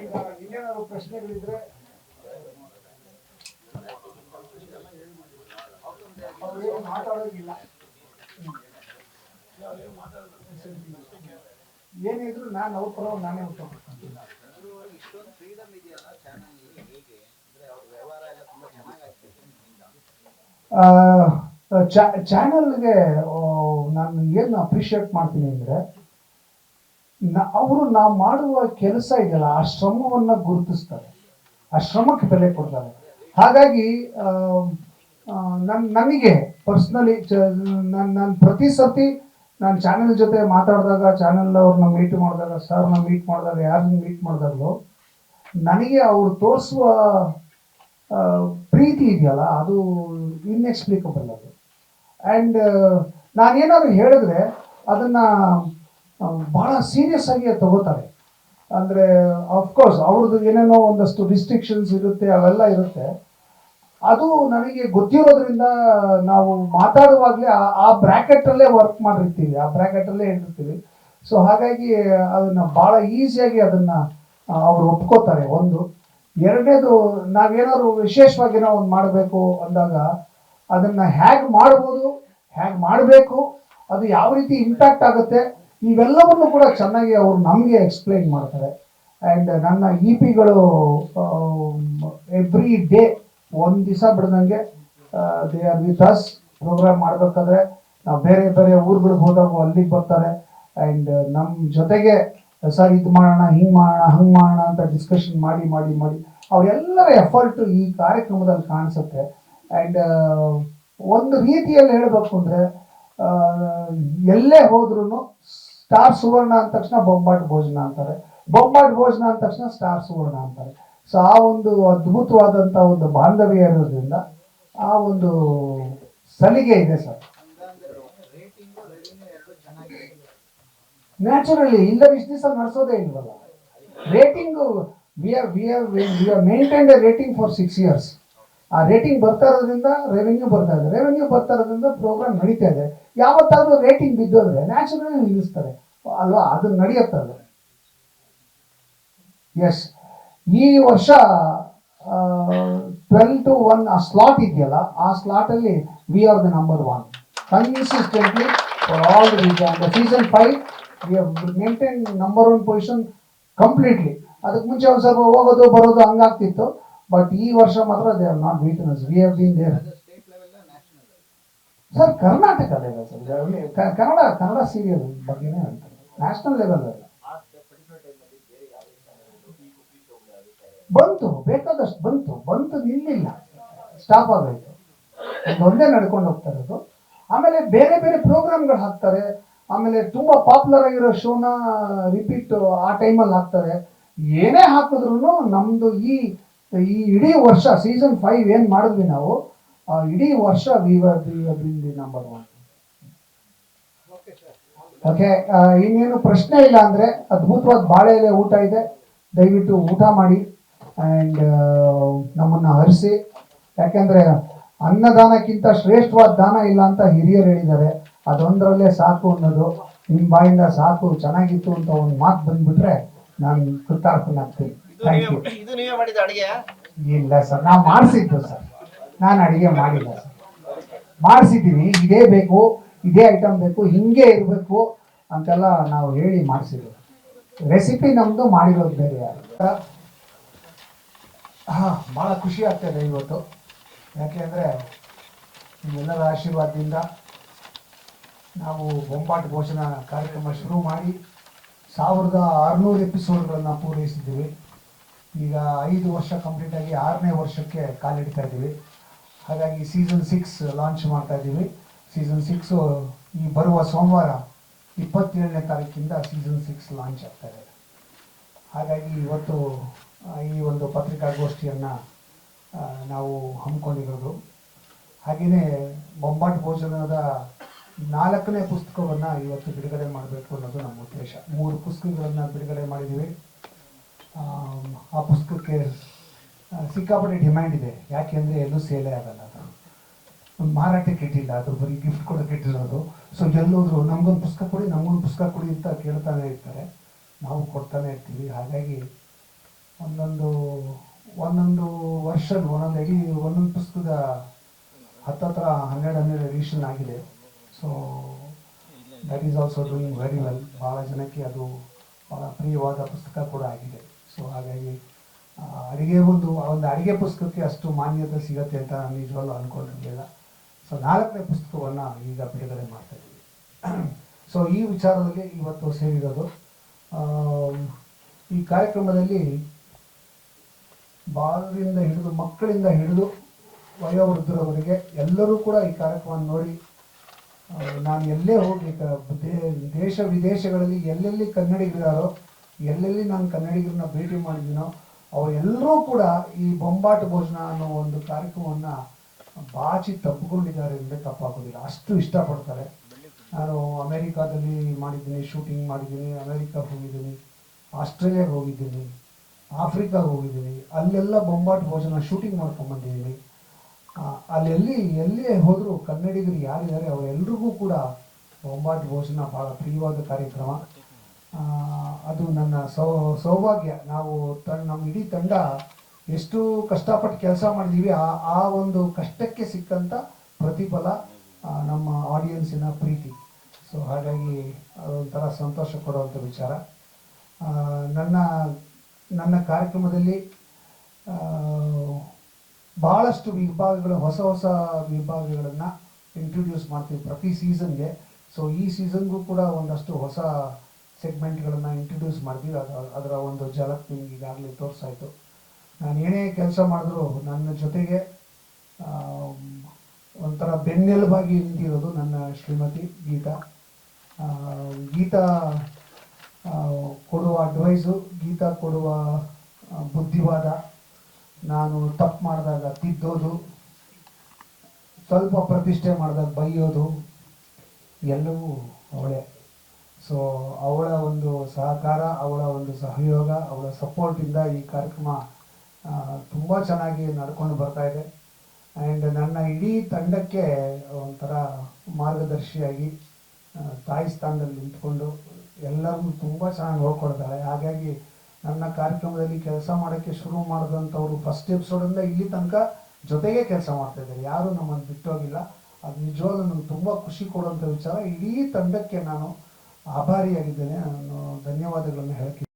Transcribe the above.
ಈಗ ಇನ್ನೇನಾದ್ರು ಪ್ರಶ್ನೆಗಳಿದ್ರೆ ಅವ್ರೇನು ಮಾತಾಡೋದಿಲ್ಲ. ಏನಿದ್ರು ನಾನು ಅವ್ರ ಪರವಾಗಿ ನಾನೇ ಉತ್ತರ ಕೊಡ್ತೀನಿ. ಆ, ಚಾನಲ್ಗೆ ನಾನು ಏನು ಅಪ್ರಿಷಿಯೇಟ್ ಮಾಡ್ತೀನಿ ಅಂದರೆ ಅವರು ನಾವು ಮಾಡುವ ಕೆಲಸ ಇದೆಯಲ್ಲ ಆ ಶ್ರಮವನ್ನು ಗುರುತಿಸ್ತಾರೆ. ಆ ಶ್ರಮಕ್ಕೆ ಬೆಲೆ ಕೊಡ್ತಾರೆ. ಹಾಗಾಗಿ ನನ್ನ ನನಗೆ ಪರ್ಸ್ನಲಿ ನಾನು ನಾನು ಪ್ರತಿ ಸರ್ತಿ ನಾನು ಚಾನೆಲ್ ಜೊತೆ ಮಾತಾಡಿದಾಗ ಚಾನೆಲ್ ಅವ್ರನ್ನ ಮೀಟ್ ಮಾಡಿದಾಗ ಸರ್ನ ಮೀಟ್ ಮಾಡಿದಾಗ ಯಾರನ್ನ ಮೀಟ್ ಮಾಡಿದಾಗಲೂ ನನಗೆ ಅವರು ತೋರಿಸುವ ಪ್ರೀತಿ ಇದೆಯಲ್ಲ, ಅದು ಇನ್ಎಕ್ಸ್ಪ್ಲಿಕಬಲ್ ಅದು. ಆ್ಯಂಡ್ ನಾನೇನಾದ್ರು ಹೇಳಿದ್ರೆ ಅದನ್ನು ಭಾಳ ಸೀರಿಯಸ್ ಆಗಿ ತಗೋತಾರೆ. ಅಂದರೆ ಅಫ್ಕೋರ್ಸ್ ಅವ್ರದ್ದು ಏನೇನೋ ಒಂದಷ್ಟು ರಿಸ್ಟ್ರಿಕ್ಷನ್ಸ್ ಇರುತ್ತೆ, ಅವೆಲ್ಲ ಇರುತ್ತೆ. ಅದು ನನಗೆ ಗೊತ್ತಿರೋದ್ರಿಂದ ನಾವು ಮಾತಾಡುವಾಗಲೇ ಆ ಬ್ರ್ಯಾಕೆಟಲ್ಲೇ ವರ್ಕ್ ಮಾಡಿರ್ತೀವಿ, ಆ ಬ್ರ್ಯಾಕೆಟಲ್ಲೇ ಇಟ್ಟಿರ್ತೀವಿ ಸೊ ಹಾಗಾಗಿ ಅದನ್ನು ಭಾಳ ಈಸಿಯಾಗಿ ಅದನ್ನು ಅವರು ಒಪ್ಕೋತಾರೆ ಒಂದು. ಎರಡನೇದು, ನಾವೇನಾದ್ರು ವಿಶೇಷವಾಗಿ ನಾವು ಒಂದು ಮಾಡಬೇಕು ಅಂದಾಗ ಅದನ್ನು ಹೇಗೆ ಮಾಡ್ಬೋದು ಹೇಗೆ ಮಾಡಬೇಕು, ಅದು ಯಾವ ರೀತಿ ಇಂಪ್ಯಾಕ್ಟ್ ಆಗುತ್ತೆ, ಇವೆಲ್ಲವನ್ನು ಕೂಡ ಚೆನ್ನಾಗಿ ಅವರು ನಮಗೆ ಎಕ್ಸ್ಪ್ಲೈನ್ ಮಾಡ್ತಾರೆ. ಆ್ಯಂಡ್ ನನ್ನ ಇ ಪಿಗಳು ಎವ್ರಿ ಡೇ ಒಂದು ದಿವಸ ಬಿಡ್ದಂಗೆ they are with us program ಮಾಡಬೇಕಾದ್ರೆ, ನಾವು ಬೇರೆ ಬೇರೆ ಊರುಗಳಿಗೆ ಹೋದಾಗ ಅಲ್ಲಿಗೆ ಬರ್ತಾರೆ. ಆ್ಯಂಡ್ ನಮ್ಮ ಜೊತೆಗೆ ಸರ್ ಇದು ಮಾಡೋಣ, ಹಿಂಗೆ ಮಾಡೋಣ, ಹಂಗೆ ಮಾಡೋಣ ಅಂತ ಡಿಸ್ಕಷನ್ ಮಾಡಿ ಮಾಡಿ ಮಾಡಿ. ಅವರೆಲ್ಲರ ಎಫರ್ಟು ಈ ಕಾರ್ಯಕ್ರಮದಲ್ಲಿ ಕಾಣಿಸುತ್ತೆ. ಆ್ಯಂಡ್ ಒಂದು ರೀತಿಯಲ್ಲಿ ಹೇಳಬೇಕು ಅಂದರೆ ಎಲ್ಲೇ ಹೋದ್ರೂ ಸ್ಟಾರ್ ಸುವರ್ಣ ಅಂದ ತಕ್ಷಣ ಬೊಂಬಾಟ್ ಭೋಜನ ಅಂತಾರೆ. ಬೊಂಬಾಟ್ ಭೋಜನ ಅಂದ ತಕ್ಷಣ ಸ್ಟಾರ್ ಸುವರ್ಣ ಅಂತಾರೆ. ಸೊ ಆ ಒಂದು ಅದ್ಭುತವಾದಂಥ ಒಂದು ಬಾಂಧವ್ಯ ಇರೋದ್ರಿಂದ ಆ ಒಂದು ಸಲಿಗೆ ಇದೆ ಸರ್ ಹಂಗಂದ್ರೆ ರೇಟಿಂಗು ರೆವಿನ್ಯೂ ಎರಡು ಚೆನ್ನಾಗಿದೆ ನ್ಯಾಚುರಲಿ ಇಲ್ಲ ದಿವಸ ನಡೆಸೋದೇ ಇಲ್ವಲ್ಲ rating we are we are we are maintain a rating for six years ಆ ರೇಟಿಂಗ್ ಬರ್ತಾ ಇರೋದ್ರಿಂದ ರೆವೆನ್ಯೂ ಬರ್ತಾ ಇದೆ. ರೆವೆನ್ಯೂ ಬರ್ತಾ ಇರೋದ್ರಿಂದ ಪ್ರೋಗ್ರಾಮ್ ನಡೀತಾ ಇದೆ. ಯಾವತ್ತಾದರೂ ರೇಟಿಂಗ್ ಬಿದ್ದೋದ್ರೆ ನ್ಯಾಚುರಲಿ ನಿಲ್ಲಿಸ್ತಾರೆ. ಅಲ್ವಾ? ಅದು ನಡೆಯುತ್ತದೆ ಎಸ್ ಈ ವರ್ಷ ಟ್ವೆಲ್ ಟು ಒನ್ ಆ ಸ್ಲಾಟ್ ಇದೆಯಲ್ಲ, ಆ ಸ್ಲಾಟಲ್ಲಿ we are the number one consistently for all the season five maintain number one position completely ಅದಕ್ಕೆ ಮುಂಚೆ ಒಂದು ಸ್ವಲ್ಪ ಹೋಗೋದು ಬರೋದು ಹಂಗಾಗ್ತಿತ್ತು ಬಟ್ ಈ ವರ್ಷ ಮಾತ್ರ they are not beaten we have been there sir Karnataka level sir Kannada Kannada serial ಬಗ್ಗೆನೇ ಹೇಳ್ತಾರೆ. ನ್ಯಾಷನಲ್ ಲೆವೆಲ್ ಅಲ್ಲ. ಬಂತು ಬೇಕಾದಷ್ಟು ಬಂತು. ಬಂತು ನಿಲ್ಲಿಲ್ಲ. ಸ್ಟಾಪ್ ಆಗೋಯ್ತು. ಒಂದೇ ನಡ್ಕೊಂಡು ಹೋಗ್ತಾ ಇರೋದು. ಆಮೇಲೆ ಬೇರೆ ಬೇರೆ ಪ್ರೋಗ್ರಾಮ್ಗಳು ಹಾಕ್ತಾರೆ. ಆಮೇಲೆ ತುಂಬಾ ಪಾಪ್ಯುಲರ್ ಆಗಿರೋ ಶೋನ ರಿಪೀಟ್ ಆ ಟೈಮಲ್ಲಿ ಹಾಕ್ತಾರೆ. ಏನೇ ಹಾಕಿದ್ರು ನಮ್ದು ಈ ಈ ಇಡೀ ವರ್ಷ ಸೀಸನ್ ಫೈವ್ ಏನು ಮಾಡಿದ್ವಿ ನಾವು ಇಡೀ ವರ್ಷ ದಿ ನಂಬರ್ ಒನ್ ಓಕೆ ಇನ್ನೇನು ಪ್ರಶ್ನೆ ಇಲ್ಲ ಅಂದ್ರೆ ಅದ್ಭುತವಾದ ಬಾಳೆ ಎಲೆ ಊಟ ಇದೆ. ದಯವಿಟ್ಟು ಊಟ ಮಾಡಿ ಆ್ಯಂಡ್ ನಮ್ಮನ್ನ ಹರಿಸಿ. ಯಾಕೆಂದ್ರೆ ಅನ್ನದಾನಕ್ಕಿಂತ ಶ್ರೇಷ್ಠವಾದ ದಾನ ಇಲ್ಲ ಅಂತ ಹಿರಿಯರು ಹೇಳಿದ್ದಾರೆ. ಅದೊಂದರಲ್ಲೇ ಸಾಕು ಅನ್ನೋದು ನಿಮ್ಮ ಬಾಯಿಂದ ಸಾಕು ಚೆನ್ನಾಗಿತ್ತು ಅಂತ ಒಂದು ಮಾತು ಬಂದ್ಬಿಟ್ರೆ ನಾನು ಕೃತಾರ್ಥನಾಗ್ತೀನಿ. ಥ್ಯಾಂಕ್ ಯು ಇದು ನೀವೇ ಮಾಡಿದ ಅಡಿಗೆ? ಇಲ್ಲ ಸರ್ ನಾವು ಮಾಡಿಸಿದ್ದು ಸರ್. ನಾನು ಅಡುಗೆ ಮಾಡಿಲ್ಲ ಸರ್. ಮಾಡಿಸಿದ್ದೀನಿ ಇದೇ ಬೇಕು ಇದೇ ಐಟಮ್ ಬೇಕು ಹಿಂಗೆ ಇರಬೇಕು ಅಂತೆಲ್ಲ ನಾವು ಹೇಳಿ ಮಾಡಿಸಿದ್ವಿ ರೆಸಿಪಿ ನಮ್ಮದು ಮಾಡಿರೋದು ಬೇರೆ ಯಾರು? ಹಾಂ ಭಾಳ ಖುಷಿ ಆಗ್ತದೆ ಇವತ್ತು. ಯಾಕೆಂದರೆ ನಿಮ್ಮೆಲ್ಲರ ಆಶೀರ್ವಾದದಿಂದ ನಾವು ಬೊಂಬಾಟ್ ಭೋಜನ ಕಾರ್ಯಕ್ರಮ ಶುರು ಮಾಡಿ ಸಾವಿರದ ಆರುನೂರು ಎಪಿಸೋಡ್ಗಳನ್ನು ಪೂರೈಸಿದ್ದೀವಿ. ಈಗ ಐದು ವರ್ಷ ಕಂಪ್ಲೀಟ್ ಆಗಿ ಆರನೇ ವರ್ಷಕ್ಕೆ ಕಾಲಿಡ್ತಾ ಇದ್ದೀವಿ. ಹಾಗಾಗಿ ಸೀಸನ್ ಸಿಕ್ಸ್ ಲಾಂಚ್ ಮಾಡ್ತಾ ಇದ್ದೀವಿ. ಸೀಸನ್ ಸಿಕ್ಸು ಈ ಬರುವ ಸೋಮವಾರ ಇಪ್ಪತ್ತೇಳನೇ ತಾರೀಕಿಂದ ಸೀಸನ್ ಸಿಕ್ಸ್ ಲಾಂಚ್ ಆಗ್ತಾ ಇದೆ. ಹಾಗಾಗಿ ಇವತ್ತು ಈ ಒಂದು ಪತ್ರಿಕಾಗೋಷ್ಠಿಯನ್ನು ನಾವು ಹಮ್ಮಿಕೊಂಡಿರೋದು. ಹಾಗೆಯೇ ಬೊಂಬಾಟ್ ಭೋಜನದ ನಾಲ್ಕನೇ ಪುಸ್ತಕವನ್ನ ಇವತ್ತು ಬಿಡುಗಡೆ ಮಾಡಬೇಕು ಅನ್ನೋದು ನಮ್ಮ ಉದ್ದೇಶ. ಮೂರು ಪುಸ್ತಕಗಳನ್ನು ಬಿಡುಗಡೆ ಮಾಡಿದ್ದೀವಿ. ಆ ಪುಸ್ತಕಕ್ಕೆ ಸಿಕ್ಕಾಪಟ್ಟೆ ಡಿಮ್ಯಾಂಡ್ ಇದೆ. ಯಾಕೆಂದರೆ ಎಲ್ಲೂ ಸೇಲೇ ಆಗಲ್ಲ ಅದು. ಮಾರಾಟಕ್ಕೆ ಇಟ್ಟಿಲ್ಲ, ಅದು ಬರೀ ಗಿಫ್ಟ್ ಕೊಡೋಕೆ ಇಟ್ಟಿರೋದು. ಸೊ ಎಲ್ಲೋದ್ರು ನಮ್ಗೊಂದು ಪುಸ್ತಕ ಕೊಡಿ, ನಮಗೊಂದು ಪುಸ್ತಕ ಕೊಡಿ ಅಂತ ಕೇಳ್ತಾನೆ ಇರ್ತಾರೆ. ನಾವು ಕೊಡ್ತಾನೆ ಇರ್ತೀವಿ. ಹಾಗಾಗಿ ಒಂದೊಂದು ಒಂದೊಂದು ವರ್ಷದ ಒಂದೊಂದು ಎಡಿ ಒಂದೊಂದು ಪುಸ್ತಕದ ಹತ್ತತ್ರ ಹನ್ನೆರಡು ಹನ್ನೆರಡು ಎಡಿಷನ್ ಆಗಿದೆ. So that is also doing very well ಭಾಳ ಜನಕ್ಕೆ ಅದು ಭಾಳ ಪ್ರಿಯವಾದ ಪುಸ್ತಕ ಕೂಡ ಆಗಿದೆ. ಸೊ ಹಾಗಾಗಿ ಅಡುಗೆ ಒಂದು ಒಂದು ಅಡಿಗೆ ಪುಸ್ತಕಕ್ಕೆ ಅಷ್ಟು ಮಾನ್ಯತೆ ಸಿಗತ್ತೆ ಅಂತ ನಾನು ನಿಜವಾಗ್ಲೂ ಅಂದ್ಕೊಂಡಿರಲಿಲ್ಲ ಸೊ ನಾಲ್ಕನೇ ಪುಸ್ತಕವನ್ನು ಈಗ ಬಿಡುಗಡೆ ಮಾಡ್ತಾ ಇದ್ದೀವಿ. ಸೊ ಈ ವಿಚಾರದಲ್ಲಿ ಇವತ್ತು ಸೇರಿರೋದು ಈ ಕಾರ್ಯಕ್ರಮದಲ್ಲಿ ಬಾಲರಿಂದ ಹಿಡಿದು ಮಕ್ಕಳಿಂದ ಹಿಡಿದು ವಯೋವೃದ್ಧರವರೆಗೆ ಎಲ್ಲರೂ ಕೂಡ ಈ ಕಾರ್ಯಕ್ರಮ ನೋಡಿ ಆ, ನಾನು ಎಲ್ಲೇ ಹೋಗಿ ದೇಶ ವಿದೇಶಗಳಲ್ಲಿ ಎಲ್ಲೆಲ್ಲಿ ಕನ್ನಡಿಗರಾರೋ ಎಲ್ಲೆಲ್ಲಿ ನಾನು ಕನ್ನಡಿಗರನ್ನ ಭೇಟಿ ಮಾಡಿದ್ದೀನೋ, ಅವರೆಲ್ಲರೂ ಕೂಡ ಈ ಬೊಂಬಾಟ ಭೋಜನ ಅನ್ನೋ ಒಂದು ಕಾರ್ಯಕ್ರಮವನ್ನು ಬಾಚಿ ತಪ್ಪಿಕೊಂಡಿದ್ದಾರೆ ಅಂದರೆ ತಪ್ಪಾಗೋದಿಲ್ಲ. ಅಷ್ಟು ಇಷ್ಟಪಡ್ತಾರೆ. ನಾನು ಅಮೇರಿಕಾದಲ್ಲಿ ಮಾಡಿದ್ದೀನಿ, ಶೂಟಿಂಗ್ ಮಾಡಿದ್ದೀನಿ ಅಮೇರಿಕಾ ಹೋಗಿದ್ದೀನಿ, ಆಸ್ಟ್ರೇಲಿಯಾಗೆ ಹೋಗಿದ್ದೀನಿ, ಆಫ್ರಿಕಾಗೆ ಹೋಗಿದ್ದೀನಿ, ಅಲ್ಲೆಲ್ಲ ಬೊಂಬಾಟ್ ಭೋಜನ ಶೂಟಿಂಗ್ ಮಾಡ್ಕೊಂಡ್ಬಂದಿದ್ದೀನಿ ಅಲ್ಲೆಲ್ಲಿ ಎಲ್ಲೇ ಹೋದರೂ ಕನ್ನಡಿಗರು ಯಾರಿದ್ದಾರೆ ಅವರೆಲ್ಲರಿಗೂ ಕೂಡ ಬೊಂಬಾಟ್ ಭೋಜನ ಭಾಳ ಪ್ರಿಯವಾದ ಕಾರ್ಯಕ್ರಮ. ಅದು ನನ್ನ ಸೌ, ಸೌಭಾಗ್ಯ. ನಾವು ತನ್ನ ನಮ್ಮ ಇಡೀ ತಂಡ ಎಷ್ಟು ಕಷ್ಟಪಟ್ಟು ಕೆಲಸ ಮಾಡಿದ್ದೀವಿ ಆ ಆ ಒಂದು ಕಷ್ಟಕ್ಕೆ ಸಿಕ್ಕಂಥ ಪ್ರತಿಫಲ ನಮ್ಮ ಆಡಿಯನ್ಸಿನ ಪ್ರೀತಿ. ಸೊ ಹಾಗಾಗಿ ಅದೊಂಥರ ಸಂತೋಷ ಕೊಡುವಂಥ ವಿಚಾರ. ನನ್ನ ನನ್ನ ಕಾರ್ಯಕ್ರಮದಲ್ಲಿ ಭಾಳಷ್ಟು ವಿಭಾಗಗಳು, ಹೊಸ ಹೊಸ ವಿಭಾಗಗಳನ್ನು ಇಂಟ್ರೊಡ್ಯೂಸ್ ಮಾಡ್ತೀವಿ ಪ್ರತಿ ಸೀಸನ್ಗೆ ಸೊ ಈ ಸೀಸನ್ಗೂ ಕೂಡ ಒಂದಷ್ಟು ಹೊಸ ಸೆಗ್ಮೆಂಟ್ಗಳನ್ನು ಇಂಟ್ರೊಡ್ಯೂಸ್ ಮಾಡ್ತೀವಿ. ಅದು, ಅದರ ಒಂದು ಝಲಕ್ ನಿಮ್ಗೆ ಈಗಾಗಲೇ ತೋರಿಸಾಯಿತು. ನಾನು ಏನೇ ಕೆಲಸ ಮಾಡಿದ್ರು ನನ್ನ ಜೊತೆಗೆ ಒಂಥರ ಬೆನ್ನೆಲುಬಾಗಿ ನಿಂತಿರೋದು ನನ್ನ ಶ್ರೀಮತಿ ಗೀತಾ. ಗೀತಾ ಕೊಡುವ ಅಡ್ವೈಸು ಗೀತಾ ಕೊಡುವ ಬುದ್ಧಿವಾದ ನಾನು ತಪ್ಪು ಮಾಡಿದಾಗ ತಿದ್ದೋದು, ಸ್ವಲ್ಪ ಪ್ರತಿಷ್ಠೆ ಮಾಡಿದಾಗ ಬೈಯೋದು, ಎಲ್ಲವೂ ಅವಳೇ. ಸೊ ಅವಳ ಒಂದು ಸಹಕಾರ, ಅವಳ ಒಂದು ಸಹಯೋಗ, ಅವಳ ಸಪೋರ್ಟಿಂದ ಈ ಕಾರ್ಯಕ್ರಮ ತುಂಬ ಚೆನ್ನಾಗಿ ನಡ್ಕೊಂಡು ಬರ್ತಾ ಇದೆ. ಆ್ಯಂಡ್ ನನ್ನ ಇಡೀ ತಂಡಕ್ಕೆ ಒಂಥರ ಮಾರ್ಗದರ್ಶಿಯಾಗಿ ತಾಯಿ ಸ್ಥಾನದಲ್ಲಿ ನಿಂತ್ಕೊಂಡು ಎಲ್ಲರನ್ನೂ ತುಂಬ ಚೆನ್ನಾಗಿ ನೋಡ್ಕೊಳ್ತಾಳೆ ಹಾಗಾಗಿ ನನ್ನ ಕಾರ್ಯಕ್ರಮದಲ್ಲಿ ಕೆಲಸ ಮಾಡೋಕ್ಕೆ ಶುರು ಮಾಡಿದಂಥವ್ರು ಫಸ್ಟ್ ಎಪಿಸೋಡಿಂದ ಇಲ್ಲಿ ತನಕ ಜೊತೆಗೆ ಕೆಲಸ ಮಾಡ್ತಾ ಇದ್ದಾರೆ. ಯಾರೂ ನಮ್ಮನ್ನು ಬಿಟ್ಟೋಗಿಲ್ಲ ಅದು ನಿಜವಾಗ್ಲೂ ನನಗೆ ತುಂಬ ಖುಷಿ ಕೊಡುವಂಥ ವಿಚಾರ. ಇಡೀ ತಂಡಕ್ಕೆ ನಾನು ಆಭಾರಿಯಾಗಿದ್ದೇನೆ. ನಾನು ಧನ್ಯವಾದಗಳನ್ನು ಹೇಳಕ್ಕೆ